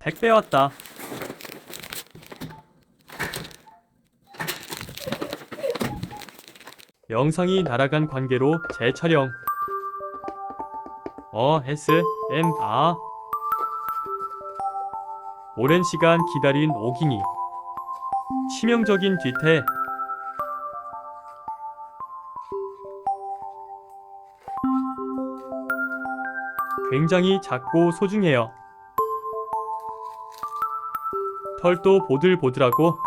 택배 왔다. 영상이 날아간 관계로 재촬영. 어, S, M, 아. 오랜 시간 기다린 오깅이. 치명적인 뒤태. 굉장히 작고 소중해요. 털도 보들보들하고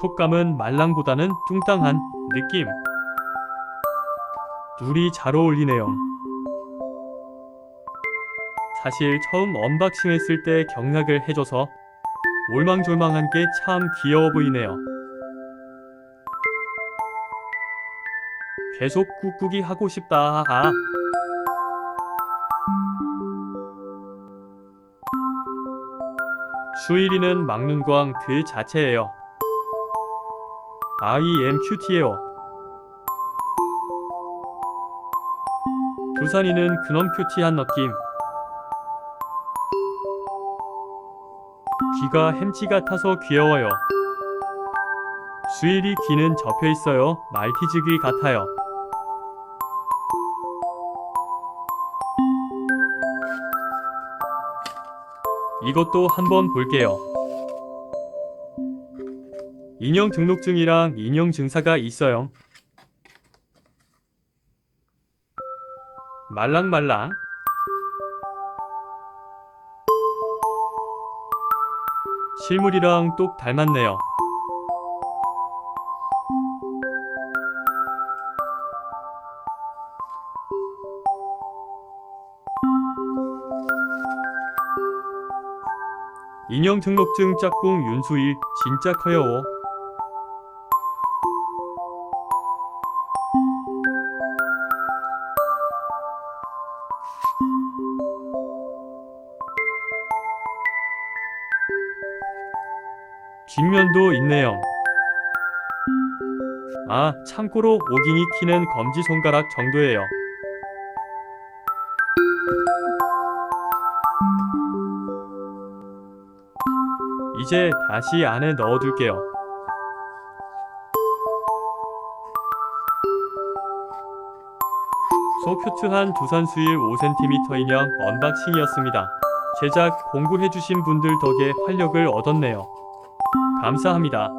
촉감은 말랑보다는 뚱땅한 느낌. 둘이 잘 어울리네요. 사실 처음 언박싱 했을 때 경락을 해줘서 올망졸망한 게 참 귀여워 보이네요. 계속 꾹꾹이 하고 싶다. 아. 수일이는 막눈광 그 자체예요. IMQT예요. 두산이는 그놈 큐티한 느낌. 귀가 햄치 같아서 귀여워요. 수일이 귀는 접혀 있어요. 말티즈 귀 같아요. 이것도 한번 볼게요. 인형 등록증이랑 인형 증사가 있어요. 말랑말랑. 실물이랑 똑 닮았네요. 인형 등록증 짝꿍 윤수일 진짜 커요. 뒷면도 있네요. 아, 참고로 오깅이 키는 검지 손가락 정도예요. 이제 다시 안에 넣어둘게요. 소큐트한 두산 수일 5cm 인형 언박싱이었습니다. 제작 공구해주신 분들 덕에 활력을 얻었네요. 감사합니다.